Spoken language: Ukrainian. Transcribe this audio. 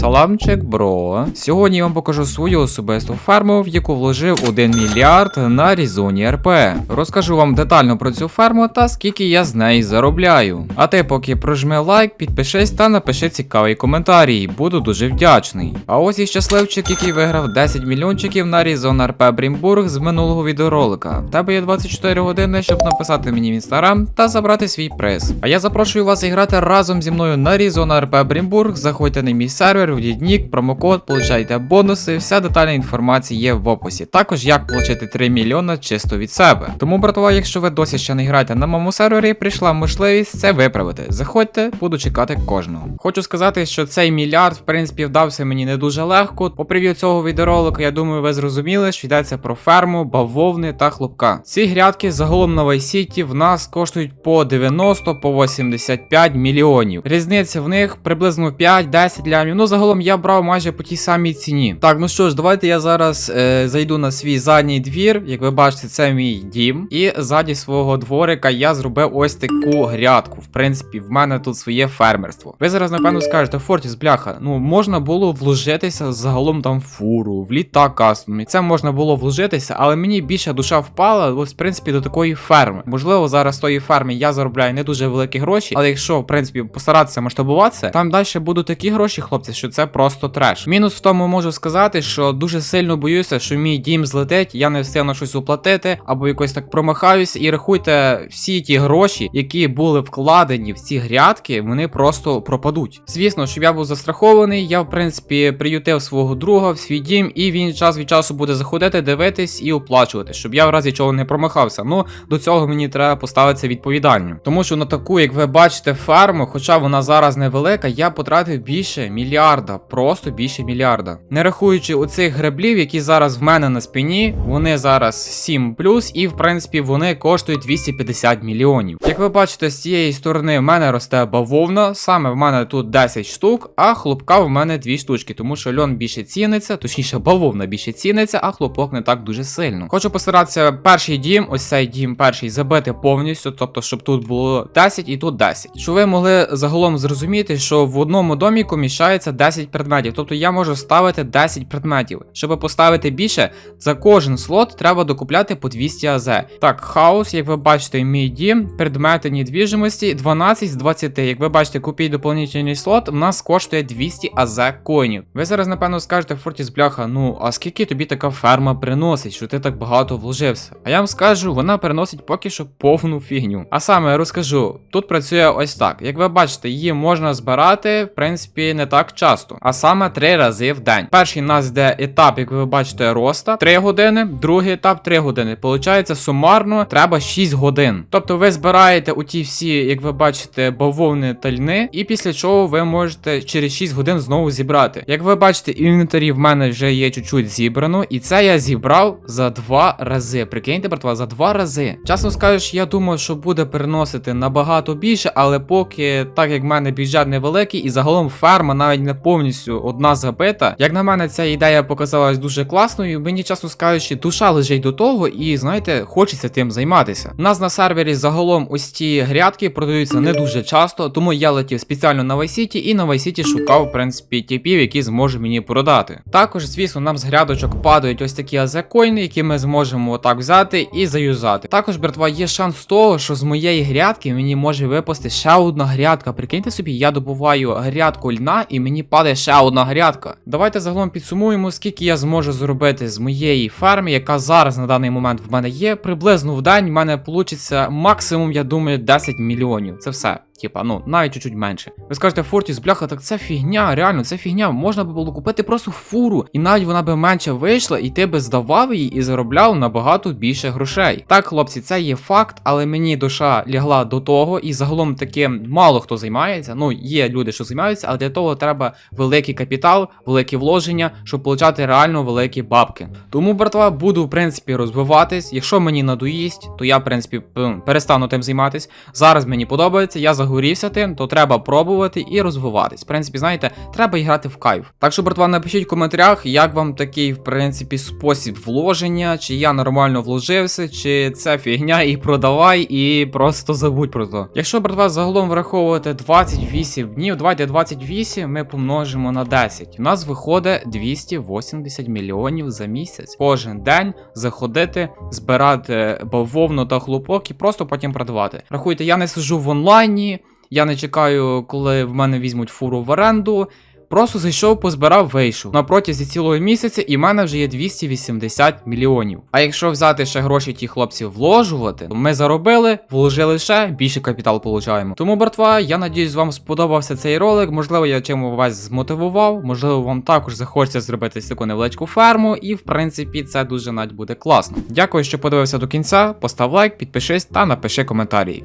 Саламчик, бро. Сьогодні я вам покажу свою особисту ферму, в яку вложив 1 мільярд на Різоні РП. Розкажу вам детально про цю ферму та скільки я з неї заробляю. А ти поки прожми лайк, підпишись та напиши цікавий коментарій, буду дуже вдячний. А ось і щасливчик, який виграв 10 мільйончиків на Різон РП Брімбург з минулого відеоролика. В тебе є 24 години, щоб написати мені в інстаграм та забрати свій приз. А я запрошую вас іграти разом зі мною на Різон РП Брімбург. Заходьте на мій сервер, введіть нік, промокод, получайте бонуси. Вся детальна інформація є в описі. Також як отримати 3 мільйона чисто від себе. Тому, братва, якщо ви досі ще не граєте на моєму сервері, прийшла можливість це виправити. Заходьте, буду чекати кожного. Хочу сказати, що цей мільярд, в принципі, вдався мені не дуже легко. По прев'ю цього відеоролика, я думаю, ви зрозуміли, що йдеться про ферму, бавовни та хлопка. Ці грядки загалом на Вайсіті в нас коштують по 90 по 85 мільйонів. Різниця в них приблизно 5-10 лямів. Ну загалом я брав майже по тій самій ціні. Так, ну що ж, давайте я зараз е, зайду на свій задній двір. Як ви бачите, це мій дім. І ззаді свого дворика я зробив ось таку грядку. В принципі, в мене тут своє фермерство. Ви зараз, напевно, скажете, Фортіс, бляха, ну можна було вложитися загалом там в фуру, в літак кастомний. Це можна було вложитися, але мені більше душа впала, ось в принципі до такої ферми. Можливо, зараз з тої ферми я заробляю не дуже великі гроші, але якщо в принципі постаратися масштабуватися, там далі будуть такі гроші, хлопці, що це просто треш. Мінус в тому можу сказати, що дуже сильно боюся, що мій дім злетить, я не встигну щось уплатити, або якось так промахаюсь, і рахуйте, всі ті гроші, які були вкладені в ці грядки, вони просто пропадуть. Звісно, щоб я був застрахований, я в принципі приютив свого друга в свій дім, і він час від часу буде заходити, дивитись і оплачувати, щоб я в разі чого не промахався. Ну до цього мені треба поставитися відповідально. Тому що на таку, як ви бачите, ферму, хоча вона зараз невелика, я потратив більше мільярда, просто більше мільярда. Не рахуючи оцих греблів, які зараз в мене на спині, вони зараз 7 і в принципі вони коштують 250 мільйонів. Як ви бачите, з цієї сторони в мене росте бавовна, саме в мене тут 10 штук, а хлопка в мене 2 штучки, тому що льон більше ціниться, точніше, бавовна більше ціниться, а хлопок не так дуже сильно. Хочу постаратися перший дім, ось цей дім перший забити повністю, тобто, щоб тут було 10 і тут 10. Щоб ви могли загалом зрозуміти, що в одному доміку міщається 10 предметів, тобто я можу ставити 10 предметів. Щоб поставити більше, за кожен слот треба докупляти по 200 АЗ. Так, хаос, як ви бачите, мій дім, предмети недвіжимості 12 з 20. Як ви бачите, купіть доповнительний слот, в нас коштує 200 АЗ коїнів. Ви зараз, напевно, скажете, Фортіс бляха, ну а скільки тобі така ферма приносить, що ти так багато вложився? А я вам скажу, вона приносить поки що повну фігню. А саме я розкажу, тут працює ось так. Як ви бачите, її можна збирати, в принципі, не так часто, а саме 3 рази в день. Перший нас йде етап, як ви бачите, роста 3 години, другий етап 3 години. Получається, сумарно треба 6 годин. Тобто ви збираєте у ті всі, як ви бачите, бавовни та льни, і після чого ви можете через 6 годин знову зібрати. Як ви бачите, інвентарі в мене вже є чуть-чуть зібрано, і це я зібрав за 2 рази. Прикиньте, братва, за 2 рази. Чесно скажеш, я думаю, що буде переносити набагато більше, але поки, так як в мене бюджет невеликий, і загалом ферма навіть не повністю одна забита. Як на мене, ця ідея показалась дуже класною. Мені чесно скажучи, душа лежить до того, і знаєте, хочеться тим займатися. У нас на сервері загалом ось ті грядки продаються не дуже часто, тому я летів спеціально на Вайсіті і на Вайсіті шукав, в принципі, типів, які зможуть мені продати. Також, звісно, нам з грядочок падають ось такі азекоїни, які ми зможемо отак взяти і заюзати. Також, братва, є шанс того, що з моєї грядки мені може випасти ще одна грядка. Прикиньте собі, я добуваю грядку льна і мені падає ще одна грядка. Давайте загалом підсумуємо, скільки я зможу зробити з моєї ферми, яка зараз на даний момент в мене є. Приблизно в день в мене вийде максимум, я думаю, 10 мільйонів. Це все. Типа, ну, навіть чуть-чуть менше. Ви скажете, Фортіс, бляха, так це фігня, реально, це фігня. Можна би було купити просто фуру, і навіть вона би менше вийшла, і ти би здавав її і заробляв набагато більше грошей. Так, хлопці, це є факт, але мені душа лягла до того, і загалом таким мало хто займається. Ну, є люди, що займаються, але для того треба великий капітал, великі вложення, щоб получати реально великі бабки. Тому, братва, буду, в принципі, розвиватись. Якщо мені надоїсть, то я, в принципі, перестану тим займатись. Зараз мені подобається, я загалом загорівся тим, то треба пробувати і розвиватись. В принципі, знаєте, треба і грати в кайф. Так що, братва, напишіть в коментарях, як вам такий, в принципі, спосіб вложення, чи я нормально вложився, чи це фігня, і продавай, і просто забудь про то. Якщо, братва, загалом враховувати 28 днів, давайте 28 ми помножимо на 10. У нас виходить 280 мільйонів за місяць. Кожен день заходити, збирати бавовну та хлопок і просто потім продавати. Рахуйте, я не сижу в онлайні, я не чекаю, коли в мене візьмуть фуру в оренду. Просто зайшов, позбирав, вийшов. На протязі цілого місяця і в мене вже є 280 мільйонів. А якщо взяти ще гроші ті хлопці вложувати, то ми заробили, вложили ще, більше капітал получаємо. Тому, братва, я надіюсь, вам сподобався цей ролик. Можливо, я чим вас змотивував, можливо, вам також захочеться зробити таку невеличку ферму, і в принципі це дуже навіть буде класно. Дякую, що подивився до кінця. Постав лайк, підпишись та напиши коментарі.